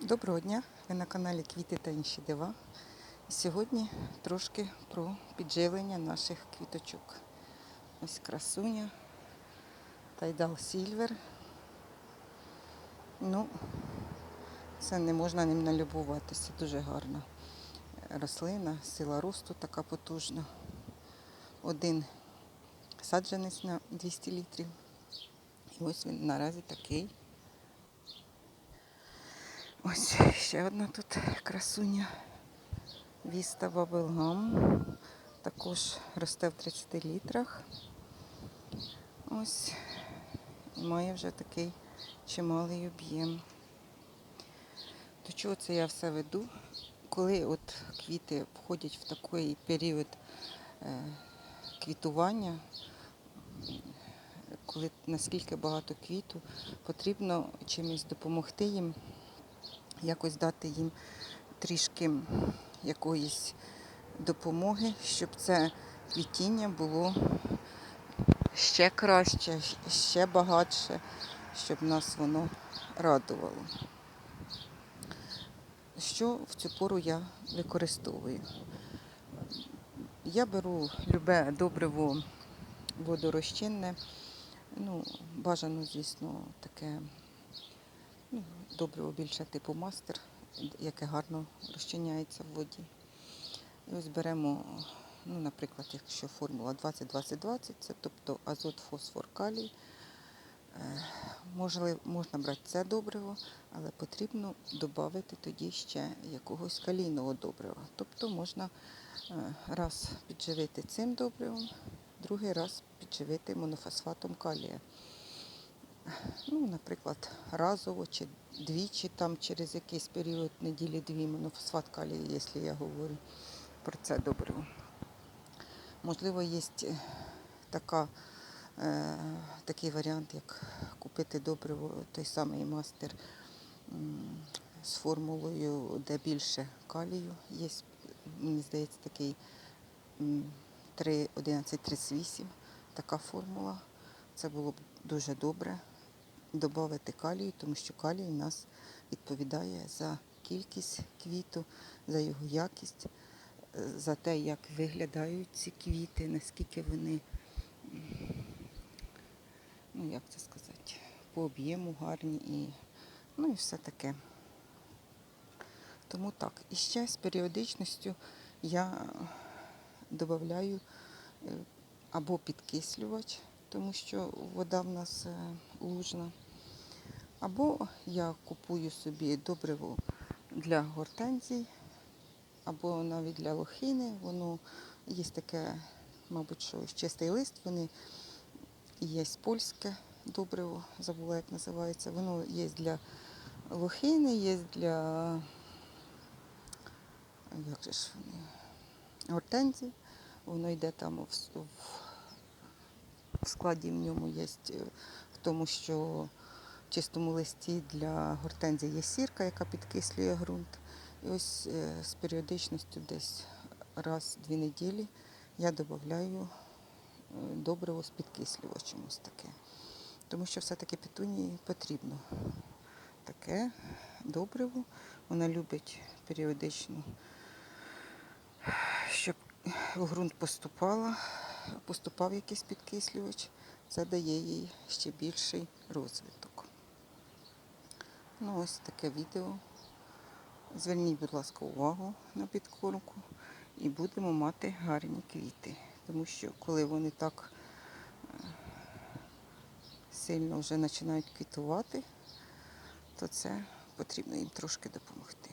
Доброго дня! Ви на каналі Квіти та інші дива. Сьогодні трошки про підживлення наших квіточок. Ось красуня, Тайдал Сільвер. Ну, це не можна ним налюбуватися. Дуже гарна рослина, сила росту така потужна. Один саджанець на 200 літрів. І ось він наразі такий. Ось ще одна тут красуня. Віста Бабелгам. Також росте в 30 літрах. Ось. І має вже такий чималий об'єм. До чого це я все веду? Коли от квіти входять в такий період е, квітування, коли наскільки багато квіту, потрібно чимось допомогти їм якось дати їм трішки якоїсь допомоги, щоб це квітіння було ще краще, ще багатше, щоб нас воно радувало. Що в цю пору я використовую? Я беру любе добриво водорозчинне, ну, бажано, звісно, таке ну, добриво більше типу мастер, яке гарно розчиняється в воді. І ось беремо, ну, наприклад, якщо формула 20-20-20, це тобто азот, фосфор, калій. Е, можна брати це добриво, але потрібно додати тоді ще якогось калійного добрива. Тобто можна е, раз підживити цим добривом, другий раз підживити монофосфатом калія ну, наприклад, разово чи двічі там через якийсь період неділі дві монофосфат калію, якщо я говорю про це добриво. Можливо, є така, е, такий варіант, як купити добриво, той самий мастер з формулою, де більше калію. Є, мені здається, такий м, 3, 1138, така формула. Це було б дуже добре додати калію, тому що калій у нас відповідає за кількість квіту, за його якість, е, за те, як виглядають ці квіти, наскільки вони, ну як це сказати, по об'єму гарні і, ну і все таке. Тому так. І ще з періодичністю я додаю е, або підкислювач, тому що вода в нас е, лужна. Або я купую собі добриво для гортензій, або навіть для лохини. Воно є таке, мабуть, що чистий лист, вони є польське добриво, забула, як називається. Воно є для лохини, є для як же ж вони, гортензій. Воно йде там в, складі в ньому є в тому, що в чистому листі для гортензії є сірка, яка підкислює ґрунт. І ось е, з періодичністю десь раз-дві неділі я додаю добриво з підкислювачем таке. Тому що все-таки петунії потрібно таке добриво. Вона любить періодично, щоб в ґрунт поступала поступав якийсь підкислювач, це дає їй ще більший розвиток. Ну, ось таке відео. Зверніть, будь ласка, увагу на підкормку і будемо мати гарні квіти. Тому що коли вони так е, сильно вже починають квітувати, то це потрібно їм трошки допомогти.